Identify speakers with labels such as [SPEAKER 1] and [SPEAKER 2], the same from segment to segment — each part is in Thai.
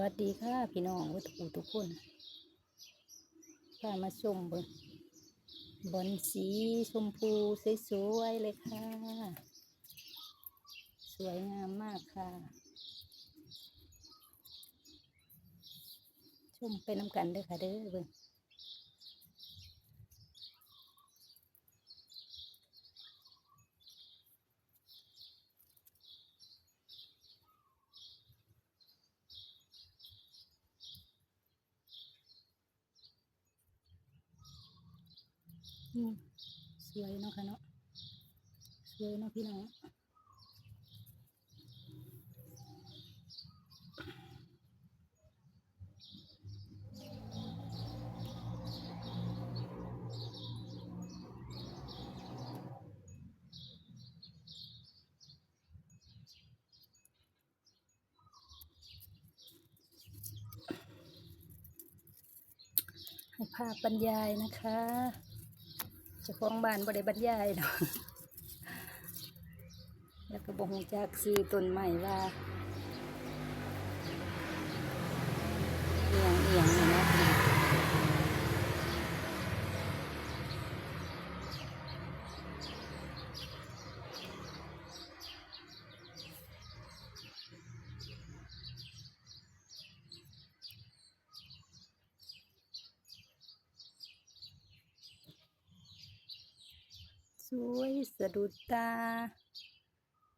[SPEAKER 1] วัสดีค่ะพี่น้องทุกผู้ทุกคนพามาชมบนบอนสีชมพูสวยๆเลยค่ะ สวยงามมากค่ะ ชมไปน้ำกันเด้อค่ะเด้อเบิ่ง สวยเนาะค่ะเนาะสวยเนาะพี่น้องภาพบรรยายนะคะ จะคล้องบ้านบ่ได้บรรยายดอกแล้วก็บ่งจากซื้อต้นใหม่ว่าเอียงเอียงนี่นะส วยสะดุดตา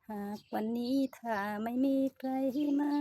[SPEAKER 1] หากวันนี้ถ้าไม่มีใครมา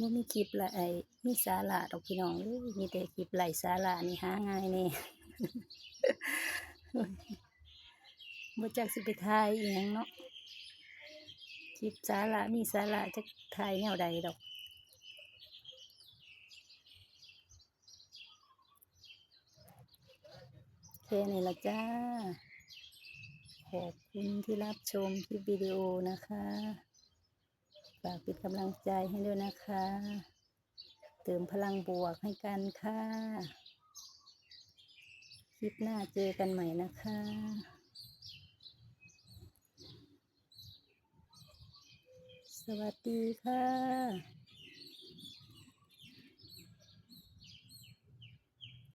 [SPEAKER 1] บ่มีคลิปละไอ้มีสาระดอกพี่น้องเอ้ยมีแต่คลิปไร้สาระนี่หาง่ายแน่บ่จักสิไปถ่ายอีหยังเนาะคลิปสาระมีสาระจักถ่ายแนวใดดอก แค่นี้ละจ้า ขอบคุณที่รับชมคลิปวิดีโอนะคะากเป็นกำลังใจให้ด้วยนะคะ เติมพลังบวกให้กันค่ะ คลิปหน้าเจอกันใหม่นะคะสวัสดีค่ะ